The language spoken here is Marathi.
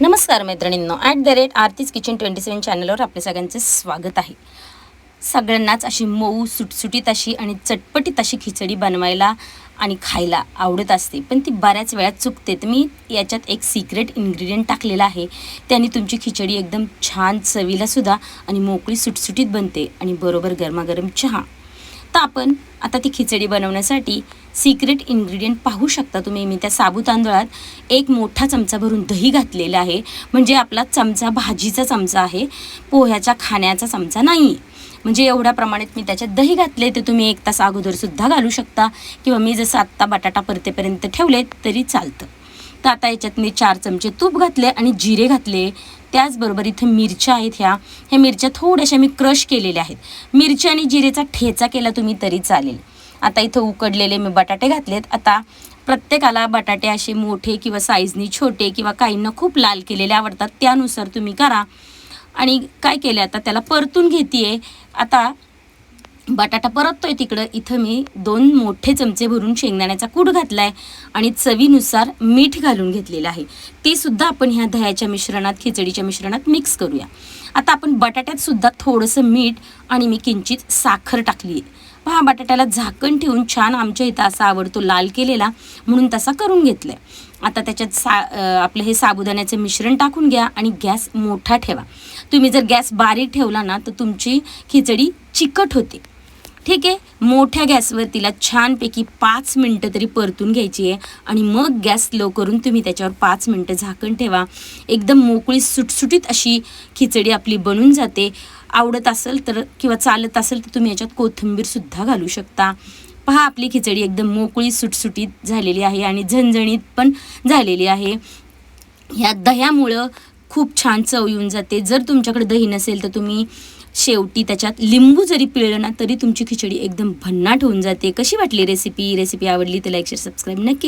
नमस्कार मैत्रिणींनो. At the rate Aarti's kitchen twenty seven चॅनलवर आपल्या सगळ्यांचे स्वागत आहे. सगळ्यांनाच अशी मऊ सुटसुटीत अशी आणि चटपटीत अशी खिचडी बनवायला आणि खायला आवडत असते. पण ती बऱ्याच वेळा चुकते. तर मी याच्यात एक सिक्रेट इन्ग्रेडियंट टाकलेला आहे. त्याने तुमची खिचडी एकदम छान चवीलासुद्धा आणि मोकळी सुटसुटीत बनते आणि बरोबर गरमागरम चहा. आता आपण आता ती खिचडी बनवण्यासाठी सिक्रेट इन्ग्रेडियंट पाहू शकता तुम्ही. मी त्या साबू तांदळात एक मोठा चमचा भरून दही घातलेला आहे. म्हणजे आपला चमचा भाजीचा चमचा आहे. पोह्याच्या खाण्याचा चमचा नाही. म्हणजे एवढ्या प्रमाणात मी त्याच्यात दही घातले ते तुम्ही एक तास अगोदरसुद्धा घालू शकता. किंवा मी जसं आत्ता बटाटा परतेपर्यंत ठेवले तरी चालतं. तर आता याच्यात मी चार चमचे तूप घातले आणि जिरे घातले. त्याचबरोबर इथे मिरच्या आहेत ह्या. ह्या मिरच्या थोड्याशा मी क्रश केलेल्या आहेत. मिरची आणि जिरेचा ठेचा केला तुम्ही तरी चालेल. आता इथं उकडलेले मी बटाटे घातलेत. आता प्रत्येकाला बटाटे असे मोठे किंवा साईजनी छोटे किंवा काहींना खूप लाल केलेले आवडतात त्यानुसार तुम्ही करा. आणि काय केले आता? त्याला परतून घेते आता बटाटा परततोय तिकडं. इथं मी दोन मोठे चमचे भरून शेंगदाण्याचा कूट घातलाय आणि चवीनुसार मीठ घालून घेतलेलं आहे. ते सुद्धा आपण ह्या दह्याच्या मिश्रणात खिचडीच्या मिश्रणात मिक्स करूया. आता आपण बटाट्यात सुद्धा थोडंसं मीठ आणि मी किंचित साखर टाकली आहे पहा बटाट्याला झाकण ठेवून छान आमच्या इथं असा आवडतो लाल केलेला म्हणून तसा करून घेतलाय. आता त्याच्यात सा आपलं हे साबुदाण्याचं मिश्रण टाकून घ्या आणि गॅस मोठा ठेवा. तुम्ही जर गॅस बारीक ठेवला ना तर तुमची खिचडी चिकट होते. ठीक आहे? मोठ्या गॅसवर तिला छानपैकी पाच मिनटं तरी परतून घ्यायची आहे. आणि मग गॅस स्लो करून तुम्ही त्याच्यावर पाच मिनटं झाकण ठेवा. एकदम मोकळी सुटसुटीत अशी खिचडी आपली बनून जाते. आवडत असेल तर किंवा चालत असेल तर तुम्ही याच्यात कोथिंबीरसुद्धा घालू शकता. पहा आपली खिचडी एकदम मोकळी सुटसुटीत झालेली आहे आणि झणझणीत पण झालेली आहे. ह्या दह्यामुळं खूप छान चव येऊन जाते. जर तुमच्याकडे दही नसेल तर तुम्ही शेवटी त्याच्यात लिंबू जरी पिळलं ना तरी तुमची खिचडी एकदम भन्नाट होऊन जाते. कशी वाटली रेसिपी रेसिपी आवडली तर लाईक शेअर सबस्क्राईब नक्की